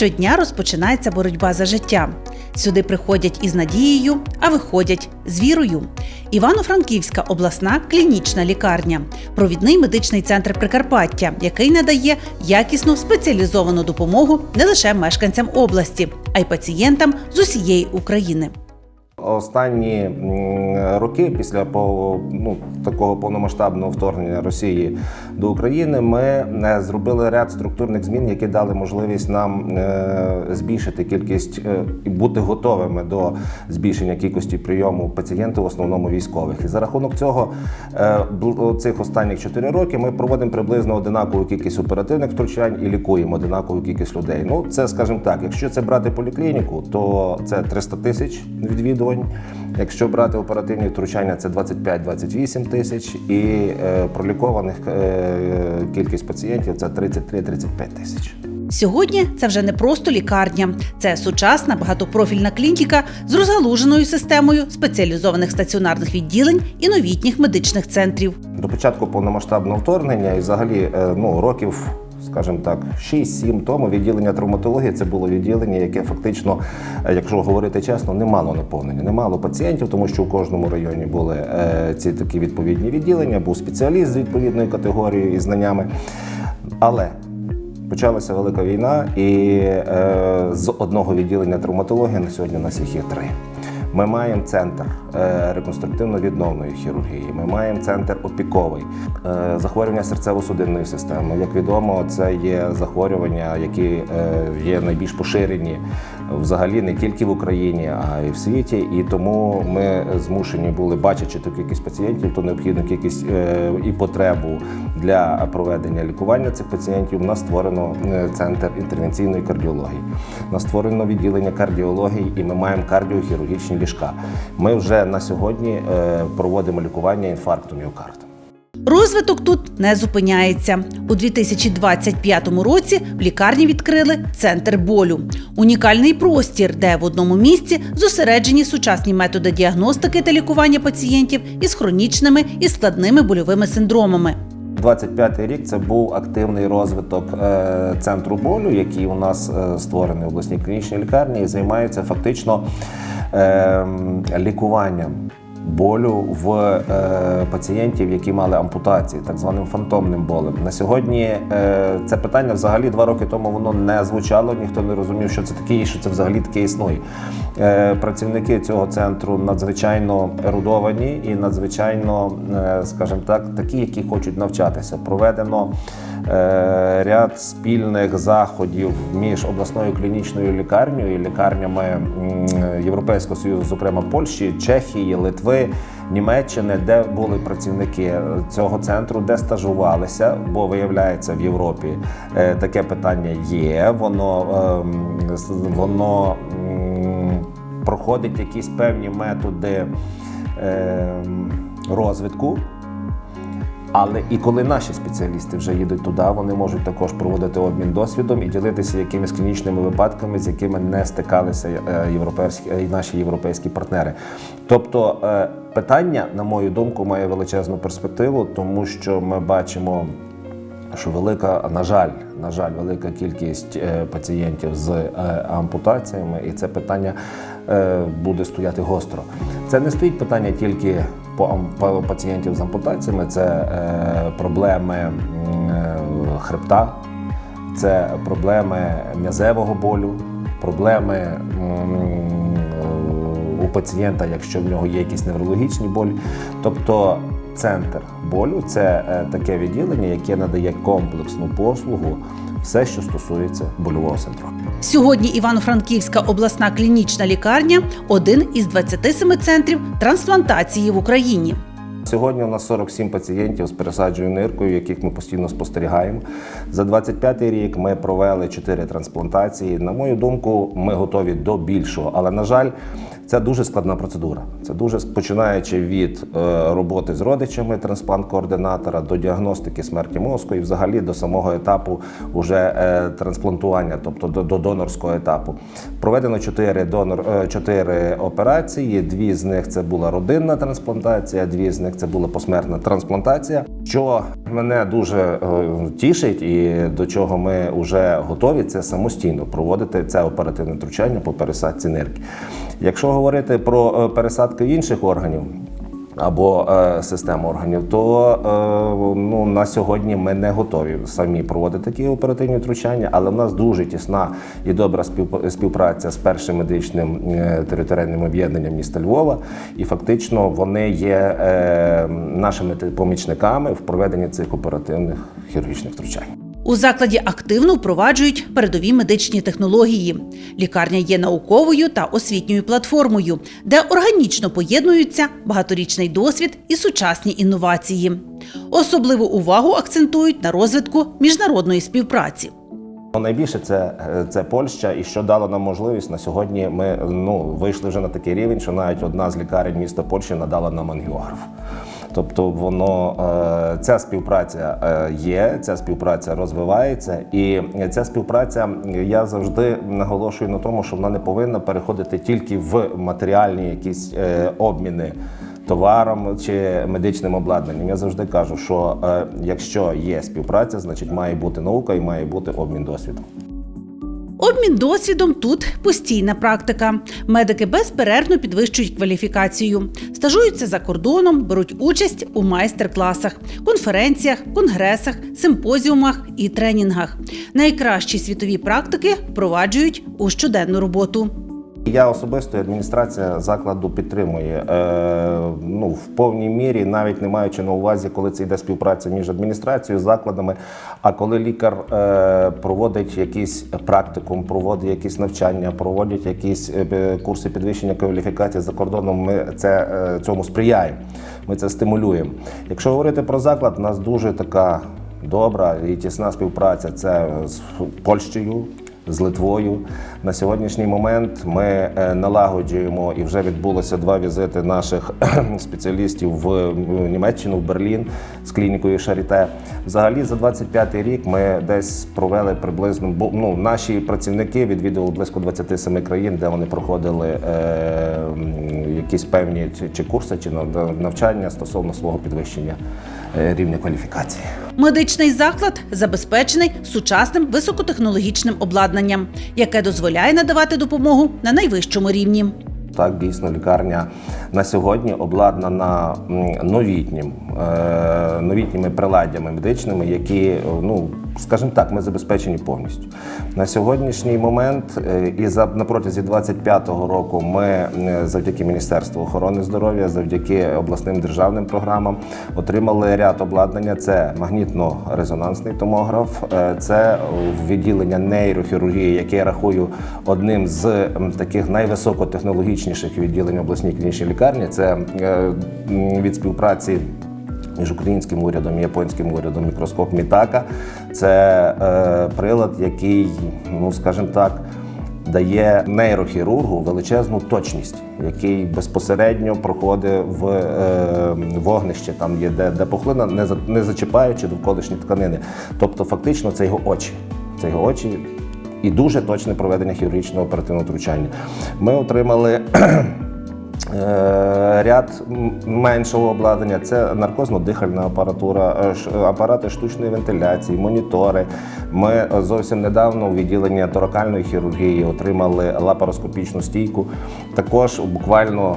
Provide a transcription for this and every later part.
Щодня розпочинається боротьба за життя. Сюди приходять із надією, а виходять з вірою. Івано-Франківська обласна клінічна лікарня, провідний медичний центр Прикарпаття, який надає якісну спеціалізовану допомогу не лише мешканцям області, а й пацієнтам з усієї України. Останні роки, після ну, такого повномасштабного вторгнення Росії до України, ми е, зробили ряд структурних змін, які дали можливість нам е, збільшити кількість е, і бути готовими до збільшення кількості прийому пацієнтів, в основному військових. І за рахунок цього цих останніх 4 роки ми проводимо приблизно одинакову кількість оперативних втручань і лікуємо одинакову кількість людей. Ну це, скажімо так, якщо це брати поліклініку, то це 300 тисяч відвідувань. Якщо брати оперативні втручання, це 25-28 тисяч, і пролікованих кількість пацієнтів це 33-35 тисяч. Сьогодні це вже не просто лікарня, це сучасна багатопрофільна клініка з розгалуженою системою спеціалізованих стаціонарних відділень і новітніх медичних центрів. До початку повномасштабного вторгнення і взагалі е, ну, років, скажімо так, 6-7 тому відділення травматології це було відділення, яке фактично, е, якщо говорити чесно, не мало наповнення, не мало пацієнтів, тому що у кожному районі були е, ці такі відповідні відділення, був спеціаліст з відповідною категорією і знаннями. Але почалася велика війна, і е, з одного відділення травматології на сьогодні у нас їх є три. Ми маємо центр е, реконструктивно-відновної хірургії. Ми маємо центр опіковий, е, захворювання серцево-судинної системи. Як відомо, це є захворювання, які е, є найбільш поширені взагалі не тільки в Україні, а й в світі. І тому ми змушені були, бачачи таку кількість пацієнтів, то необхідну кількість е, і потребу для проведення лікування цих пацієнтів. У нас створено е, центр інтервенційної кардіології. У нас створено відділення кардіології, і ми маємо кардіохірургічні ліжка. Ми вже на сьогодні е, проводимо лікування інфаркту міокарда. Розвиток тут не зупиняється. У 2025 році в лікарні відкрили центр болю. Унікальний простір, де в одному місці зосереджені сучасні методи діагностики та лікування пацієнтів із хронічними і складними больовими синдромами. 25-й рік це був активний розвиток е, центру болю, який у нас е, створений в обласній клінічній лікарні і займається фактично е, лікуванням. Болю в е, пацієнтів, які мали ампутації, так званим фантомним болем. На сьогодні е, це питання взагалі два роки тому воно не звучало, ніхто не розумів, що це таке і що це взагалі таке існує. Е, працівники цього центру надзвичайно ерудовані і надзвичайно, е, скажімо так, такі, які хочуть навчатися. Проведено ряд спільних заходів між обласною клінічною лікарнею і лікарнями Європейського Союзу, зокрема Польщі, Чехії, Литви. Німеччини, де були працівники цього центру, де стажувалися, бо виявляється в Європі е, таке питання є. Воно ем, воно проходить якісь певні методи ем, розвитку. Але і коли наші спеціалісти вже їдуть туди, вони можуть також проводити обмін досвідом і ділитися якимись клінічними випадками, з якими не стикалися е, європейські е, наші європейські партнери. Тобто е, питання, на мою думку, має величезну перспективу, тому що ми бачимо. Що велика, на жаль, на жаль, велика кількість пацієнтів з ампутаціями, і це питання буде стояти гостро. Це не стоїть питання тільки по, пацієнтів з ампутаціями, це е, проблеми е, хребта, це проблеми м'язевого болю, проблеми м, у пацієнта, якщо в нього є якісь неврологічні болі. Тобто центр болю це е, таке відділення, яке надає комплексну послугу, все, що стосується больового синдрому. Сьогодні Івано-Франківська обласна клінічна лікарня один із 27 центрів трансплантації в Україні. Сьогодні у нас 47 пацієнтів з пересадженою ниркою, яких ми постійно спостерігаємо. За 25-й рік ми провели 4 трансплантації. На мою думку, ми готові до більшого, але на жаль, це дуже складна процедура. Це дуже починаючи від е, роботи з родичами трансплант-координатора до діагностики смерті мозку і взагалі до самого етапу уже е, трансплантування, тобто до, до донорського етапу. Проведено 4, донор, е, 4 операції. Дві з них це була родинна трансплантація, дві з них них це була посмертна трансплантація. Що мене дуже е, тішить, і до чого ми вже готові, це самостійно проводити це оперативне втручання по пересадці нирки. Якщо говорити про е, пересадки інших органів. Або е, систему органів, то е, ну на сьогодні ми не готові самі проводити такі оперативні втручання, але в нас дуже тісна і добра спів- співпраця з першим медичним е, територіальним об'єднанням міста Львова, і фактично вони є е, нашими помічниками в проведенні цих оперативних хірургічних втручань. У закладі активно впроваджують передові медичні технології. Лікарня є науковою та освітньою платформою, де органічно поєднуються багаторічний досвід і сучасні інновації. Особливу увагу акцентують на розвитку міжнародної співпраці. Ну, Найбільше це, е, це Польща, і що дало нам можливість на сьогодні. Ми ну вийшли вже на такий рівень, що навіть одна з лікарень міста Польщі надала нам ангіограф. Тобто, воно е, ця співпраця е, є, ця співпраця розвивається, і ця співпраця я завжди наголошую на тому, що вона не повинна переходити тільки в матеріальні якісь е, обміни товаром чи медичним обладнанням. Я завжди кажу, що е, якщо є співпраця, значить має бути наука і має бути обмін досвідом. Обмін досвідом тут постійна практика. Медики безперервно підвищують кваліфікацію, стажуються за кордоном, беруть участь у майстер-класах, конференціях, конгресах, симпозіумах і тренінгах. Найкращі світові практики впроваджують у щоденну роботу. Я особисто і адміністрація закладу підтримує е, ну, в повній мірі, навіть не маючи на увазі, коли це йде співпраця між адміністрацією, закладами. А коли лікар е, проводить якийсь практикум, проводить якісь навчання, проводить якісь е, курси підвищення кваліфікації за кордоном, ми це е, цьому сприяємо. Ми це стимулюємо. Якщо говорити про заклад, у нас дуже така добра і тісна співпраця. Це з Польщею з Литвою. На сьогоднішній момент ми е, налагоджуємо і вже відбулося два візити наших спеціалістів в Німеччину, в Берлін з клінікою Шаріте. Взагалі за 25-й рік ми десь провели приблизно ну, наші працівники відвідували близько 27 країн, де вони проходили е, якісь певні чи, чи курси, чи нав- навчання стосовно свого підвищення е, рівня кваліфікації. Медичний заклад забезпечений сучасним високотехнологічним обладнанням, яке дозволяє надавати допомогу на найвищому рівні. Так, дійсно, лікарня на сьогодні обладнана новітнім, е, новітніми приладдями медичними, які, ну скажімо так, ми забезпечені повністю. На сьогоднішній момент е, і за на протязі 25-го року ми е, завдяки Міністерству охорони здоров'я, завдяки обласним державним програмам отримали ряд обладнання. Це магнітно-резонансний томограф, це відділення нейрохірургії, яке я рахую одним з таких найвисокотехнологічніших відділень обласній клінічній лікарні. Це е, від співпраці між українським урядом і японським урядом мікроскоп Мітака. Це е, прилад, який, ну скажімо так, дає нейрохірургу величезну точність, який безпосередньо проходить в е, вогнище, там є де, де пухлина, не, за, не зачіпаючи довколишні тканини. Тобто, фактично, це його очі. Це його очі. І дуже точне проведення хірургічного оперативного втручання. Ми отримали Е, Ряд меншого обладнання це наркозно-дихальна апаратура, е, апарати штучної вентиляції, монітори. Ми е, зовсім недавно у відділенні торакальної хірургії отримали лапароскопічну стійку. Також буквально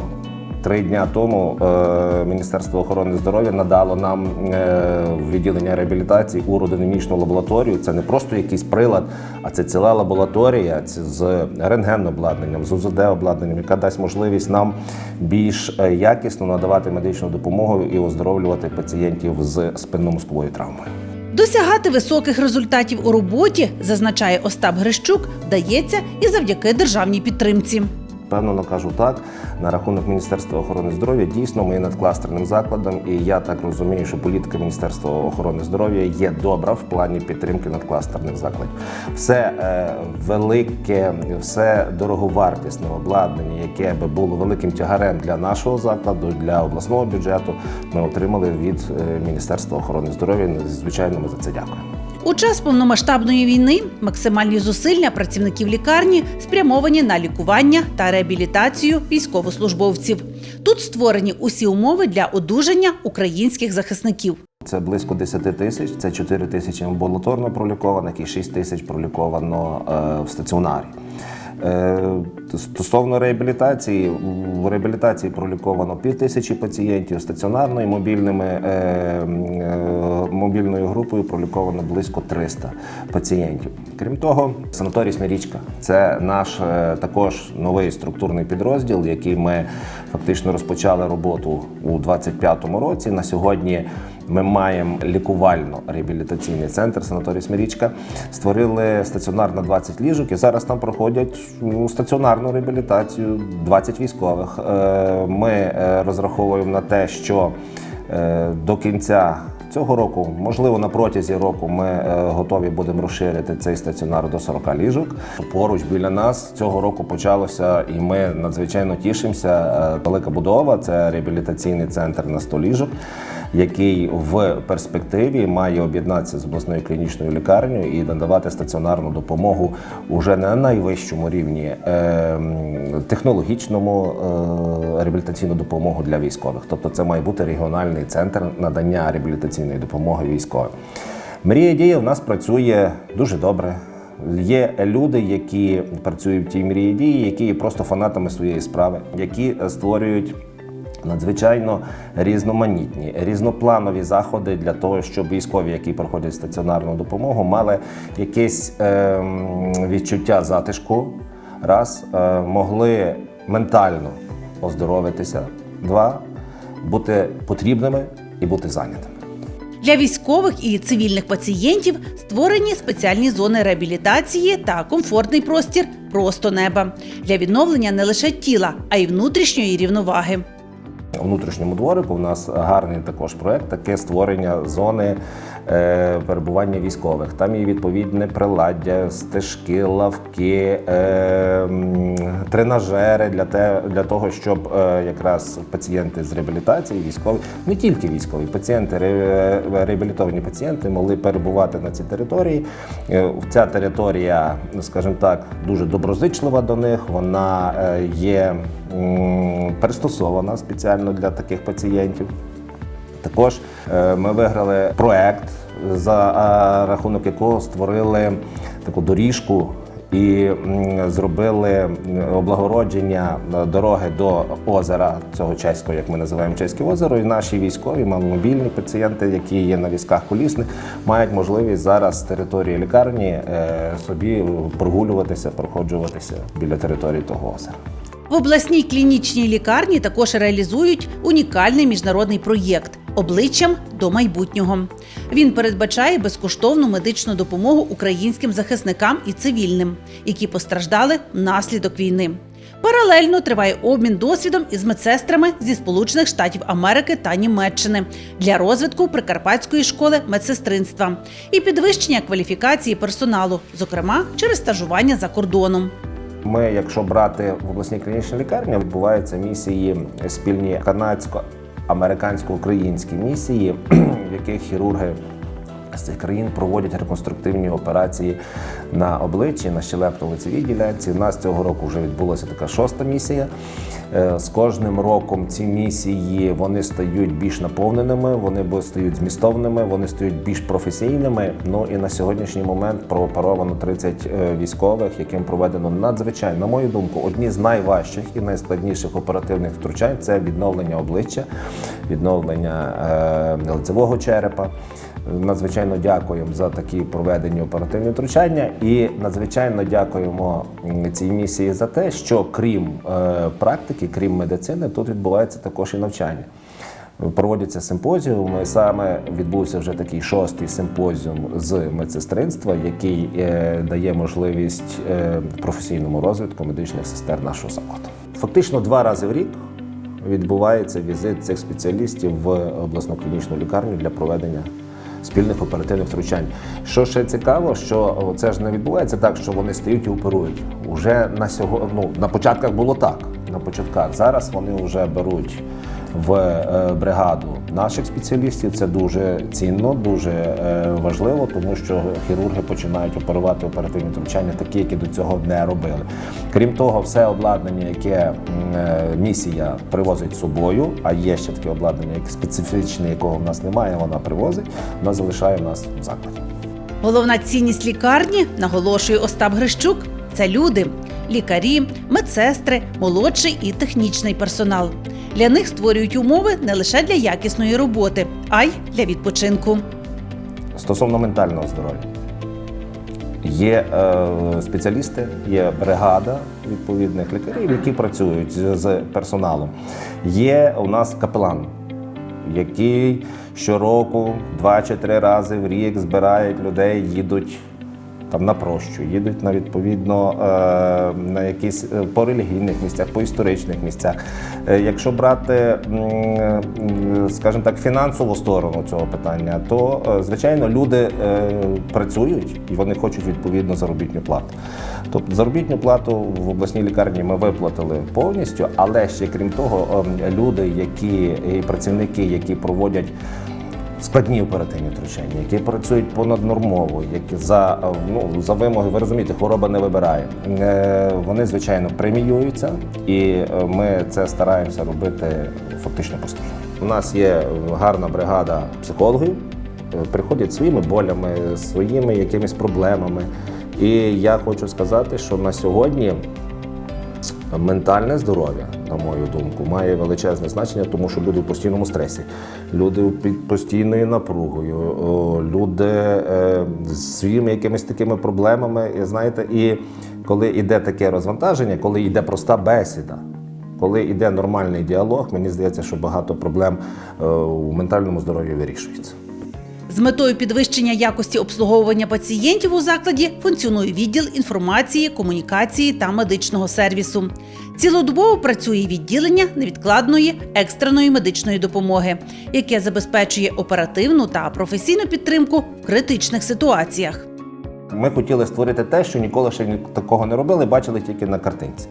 Три дня тому е, Міністерство охорони здоров'я надало нам е, відділення реабілітації уродинамічну лабораторію. Це не просто якийсь прилад, а це ціла лабораторія з рентген-обладнанням, з УЗД-обладнанням, яка дасть можливість нам більш е, якісно надавати медичну допомогу і оздоровлювати пацієнтів з спинномозковою травмою. Досягати високих результатів у роботі, зазначає Остап Грищук, вдається і завдяки державній підтримці. Впевнено кажу так. На рахунок Міністерства охорони здоров'я дійсно ми є надкластерним закладом, і я так розумію, що політика Міністерства охорони здоров'я є добра в плані підтримки надкластерних закладів. Все е, велике, все дороговартісне обладнання, яке би було великим тягарем для нашого закладу, для обласного бюджету, ми отримали від е, Міністерства охорони здоров'я. Звичайно, ми за це дякуємо. У час повномасштабної війни максимальні зусилля працівників лікарні спрямовані на лікування та реабілітацію військовослужбовців. Тут створені усі умови для одужання українських захисників. Це близько 10 тисяч, це 4 тисячі амбулаторно пролікованих і 6 тисяч проліковано е, в стаціонарі. Е, Стосовно реабілітації, в реабілітації проліковано пів тисячі пацієнтів, стаціонарно мобільними, е, е, мобільною групою проліковано близько 300 пацієнтів. Крім того, санаторій Смирічка це наш також новий структурний підрозділ, який ми фактично розпочали роботу у 2025 році. На сьогодні ми маємо лікувально-реабілітаційний центр санаторій Смирічка. Створили стаціонар на 20 ліжок і зараз там проходять ну, стаціонарну реабілітацію 20 військових. Е, Ми е, розраховуємо на те, що е, до кінця. Цього року, можливо, на протязі року ми готові будемо розширити цей стаціонар до 40 ліжок. Поруч біля нас цього року почалося, і ми надзвичайно тішимося. Велика будова це реабілітаційний центр на 100 ліжок, який в перспективі має об'єднатися з обласною клінічною лікарнею і надавати стаціонарну допомогу уже на найвищому рівні е, технологічному е, реабілітаційну допомогу для військових. Тобто, це має бути регіональний центр надання реабілітаційної допомоги військовим. Мрія дія в нас працює дуже добре. Є люди, які працюють в тій мрії дії, які є просто фанатами своєї справи, які створюють надзвичайно різноманітні, різнопланові заходи для того, щоб військові, які проходять стаціонарну допомогу, мали якесь ем, відчуття затишку, раз. Е, могли ментально оздоровитися, два. Бути потрібними і бути зайнятими. Для військових і цивільних пацієнтів створені спеціальні зони реабілітації та комфортний простір просто неба. Для відновлення не лише тіла, а й внутрішньої рівноваги. У внутрішньому дворику. У нас гарний також проект, таке створення зони перебування військових. Там є відповідне приладдя, стежки, лавки, е, тренажери для, те, для того, щоб е, якраз пацієнти з реабілітації, військові, не тільки військові, пацієнти, реабілітовані пацієнти могли перебувати на цій території. Е, Ця територія, скажімо так, дуже доброзичлива до них. Вона е, є пристосована спеціально для таких пацієнтів. Також е, ми виграли проект, за е, рахунок якого створили таку доріжку і зробили облагородження е, дороги до озера цього чеського, як ми називаємо чеське озеро. І наші військові, маломобільні пацієнти, які є на візках колісних, мають можливість зараз з території лікарні собі прогулюватися, проходжуватися біля території того озера. В обласній клінічній лікарні також реалізують унікальний міжнародний проєкт обличчям до майбутнього. Він передбачає безкоштовну медичну допомогу українським захисникам і цивільним, які постраждали внаслідок війни. Паралельно триває обмін досвідом із медсестрами зі Сполучених Штатів Америки та Німеччини для розвитку Прикарпатської школи медсестринства і підвищення кваліфікації персоналу, зокрема через стажування за кордоном. Ми, якщо брати в обласній клінічній лікарні, відбуваються місії спільні канадсько-американсько-українські місії, в яких хірурги з цих країн проводять реконструктивні операції на обличчі, на щелепно-лицевій ділянці. У нас цього року вже відбулася така шоста місія. Е, З кожним роком ці місії вони стають більш наповненими, вони стають змістовними, вони стають більш професійними. Ну і на сьогоднішній момент прооперовано 30 е, військових, яким проведено надзвичайно, на мою думку, одні з найважчих і найскладніших оперативних втручань це відновлення обличчя, відновлення е, лицевого черепа. Надзвичайно дякуємо за такі проведені оперативні втручання, і надзвичайно дякуємо цій місії за те, що крім е, практики, крім медицини, тут відбувається також і навчання. Проводяться симпозіуми. Саме відбувся вже такий шостий симпозіум з медсестринства, який е, дає можливість е, професійному розвитку медичних сестер нашого закладу. Фактично два рази в рік відбувається візит цих спеціалістів в обласну клінічну лікарню для проведення спільних оперативних втручань. Що ще цікаво, що це ж не відбувається так, що вони стають і оперують. Уже на сьогодні, ну, на початках було так. На початках зараз вони вже беруть в е, бригаду наших спеціалістів. Це дуже цінно, дуже е, важливо, тому що хірурги починають оперувати оперативні втручання, такі, які до цього не робили. Крім того, все обладнання, яке е, місія привозить з собою, а є ще таке обладнання, яке специфічне, якого в нас немає, вона привозить, вона залишає нас в закладі. Головна цінність лікарні, наголошує Остап Грищук, це люди, лікарі, медсестри, молодший і технічний персонал. Для них створюють умови не лише для якісної роботи, а й для відпочинку. Стосовно ментального здоров'я. Є е, спеціалісти, є бригада відповідних лікарів, які працюють з, з персоналом. Є у нас капелан, який щороку два чи три рази в рік збирають людей, їдуть там на прощу, їдуть на відповідно е, на якісь е, по релігійних місцях, по історичних місцях. Е, Якщо брати, скажімо так, фінансову сторону цього питання, то звичайно люди працюють і вони хочуть відповідно заробітну плату. Тобто заробітну плату в обласній лікарні ми виплатили повністю, але ще крім того, е, люди, які і працівники, які проводять складні оперативні втручання, які працюють понаднормово, які за е, ну за вимоги, ви розумієте, хвороба не вибирає. Е, Вони звичайно преміюються, і е, ми це стараємося робити фактично постійно. У нас є гарна бригада психологів, е, приходять своїми болями, своїми якимись проблемами. І я хочу сказати, що на сьогодні Ментальне здоров'я, на мою думку, має величезне значення, тому що люди в постійному стресі, люди під постійною напругою, люди е, з своїми якимись такими проблемами. Знаєте, і коли йде таке розвантаження, коли йде проста бесіда, коли йде нормальний діалог, мені здається, що багато проблем е, у ментальному здоров'ї вирішується. З метою підвищення якості обслуговування пацієнтів у закладі функціонує відділ інформації, комунікації та медичного сервісу. Цілодобово працює відділення невідкладної екстреної медичної допомоги, яке забезпечує оперативну та професійну підтримку в критичних ситуаціях. Ми хотіли створити те, що ніколи ще такого не робили, бачили тільки на картинці.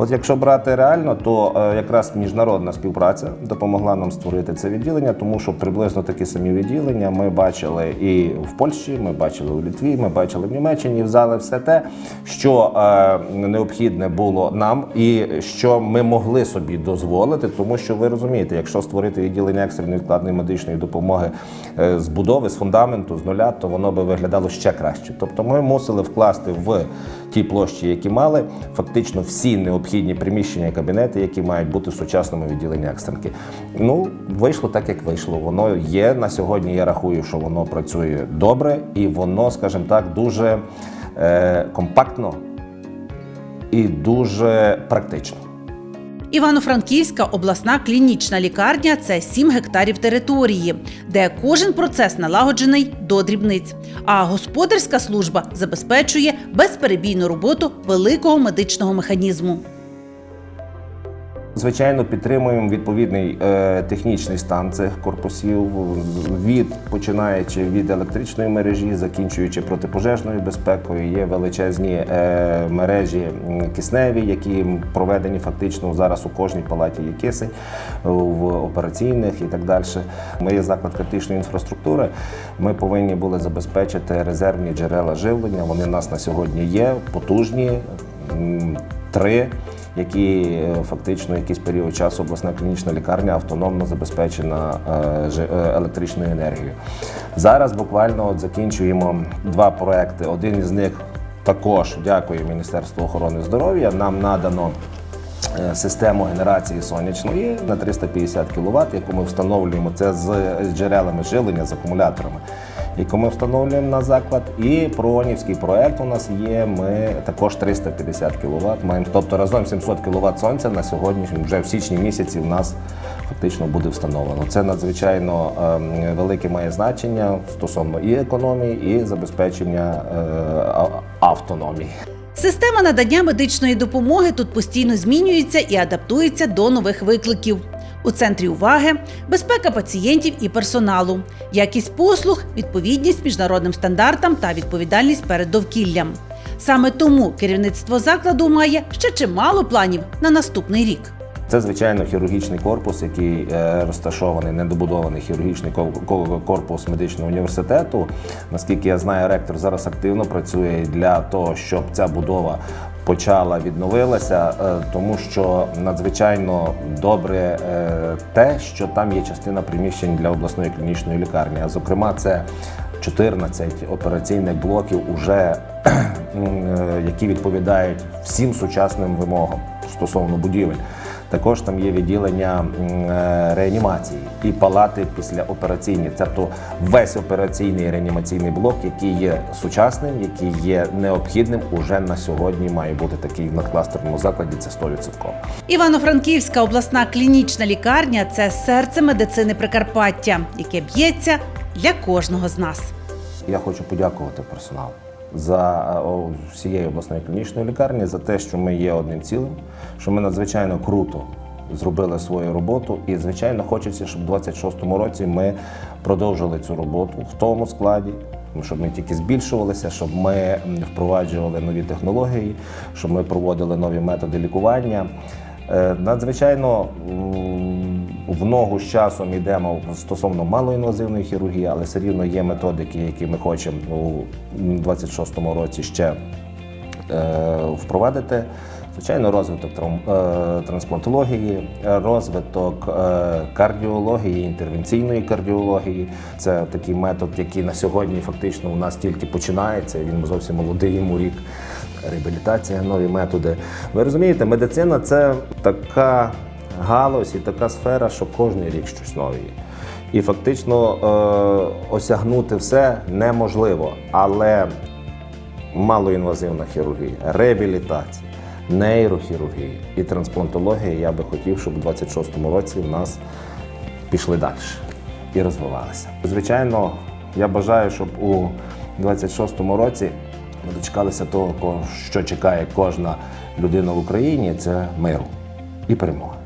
От якщо брати реально, то е, якраз міжнародна співпраця допомогла нам створити це відділення, тому що приблизно такі самі відділення ми бачили і в Польщі, ми бачили у Літві, ми бачили в Німеччині, взяли все те, що е, необхідне було нам, і що ми могли собі дозволити, тому що ви розумієте, якщо створити відділення екстреної вкладної медичної допомоги е, з будови, з фундаменту, з нуля, то воно би виглядало ще краще. Тобто ми мусили вкласти в ті площі, які мали, фактично всі необхідні приміщення і кабінети, які мають бути в сучасному відділенні екстренки. Ну, вийшло так, як вийшло. Воно є на сьогодні. Я рахую, що воно працює добре і воно, скажімо так, дуже е, компактно і дуже практично. Івано-Франківська обласна клінічна лікарня це 7 гектарів території, де кожен процес налагоджений до дрібниць. А господарська служба забезпечує безперебійну роботу великого медичного механізму. Звичайно, підтримуємо відповідний е, технічний стан цих корпусів, від починаючи від електричної мережі, закінчуючи протипожежною безпекою. Є величезні е, мережі кисневі, які проведені фактично зараз у кожній палаті є кисень в операційних і так далі. Ми є заклад критичної інфраструктури. Ми повинні були забезпечити резервні джерела живлення. Вони в нас на сьогодні є потужні. Три які е, фактично якийсь період часу обласна клінічна лікарня автономно забезпечена е, е, електричною енергією. Зараз буквально от закінчуємо два проекти. Один із них також дякую Міністерству охорони здоров'я. Нам надано систему генерації сонячної на 350 кВт, яку ми встановлюємо це з джерелами живлення, з акумуляторами. Яку ми встановлюємо на заклад, і проонівський проект у нас є. Ми також 350 кВт маємо. Тобто разом 700 кВт сонця на сьогодні, вже в січні місяці, в нас фактично буде встановлено. Це надзвичайно ем, велике має значення стосовно і економії, і забезпечення е, автономії. Система надання медичної допомоги тут постійно змінюється і адаптується до нових викликів. У центрі уваги безпека пацієнтів і персоналу, якість послуг, відповідність міжнародним стандартам та відповідальність перед довкіллям. Саме тому керівництво закладу має ще чимало планів на наступний рік. Це звичайно хірургічний корпус, який е, розташований, недобудований хірургічний ко- ко- корпус медичного університету. Наскільки я знаю, ректор зараз активно працює для того, щоб ця будова почала відновилася, е, тому що надзвичайно добре е, те, що там є частина приміщень для обласної клінічної лікарні. А зокрема, це 14 операційних блоків, уже е, які відповідають всім сучасним вимогам стосовно будівель. Також там є відділення е, реанімації і палати післяопераційні. Тобто весь операційний реанімаційний блок, який є сучасним, який є необхідним, уже на сьогодні має бути такий в надкластерному закладі. Це 100%. Івано-Франківська обласна клінічна лікарня це серце медицини Прикарпаття, яке б'ється для кожного з нас. Я хочу подякувати персоналу за е, всієї обласної клінічної лікарні за те, що ми є одним цілим, що ми надзвичайно круто зробили свою роботу. І, звичайно, хочеться, щоб у 26-му році ми продовжили цю роботу в тому складі. Щоб ми тільки збільшувалися, щоб ми впроваджували нові технології, щоб ми проводили нові методи лікування. Е, Надзвичайно в ногу з часом йдемо стосовно малоінвазивної хірургії, але все рівно є методики, які ми хочемо у 26-му році ще е, впровадити. Звичайно, розвиток е, трансплантології, розвиток е, кардіології, інтервенційної кардіології. Це такий метод, який на сьогодні фактично у нас тільки починається. Він зовсім молодий, йому рік. Реабілітація, нові методи. Ви розумієте, медицина це така галузь і така сфера, що кожен рік щось нове. І фактично е, осягнути все неможливо. Але малоінвазивна хірургія, реабілітація, нейрохірургія і трансплантологія. Я би хотів, щоб у 26-му році в нас пішли далі і розвивалися. Звичайно, я бажаю, щоб у 26-му році ми дочекалися того, що чекає кожна людина в Україні, це миру і перемога.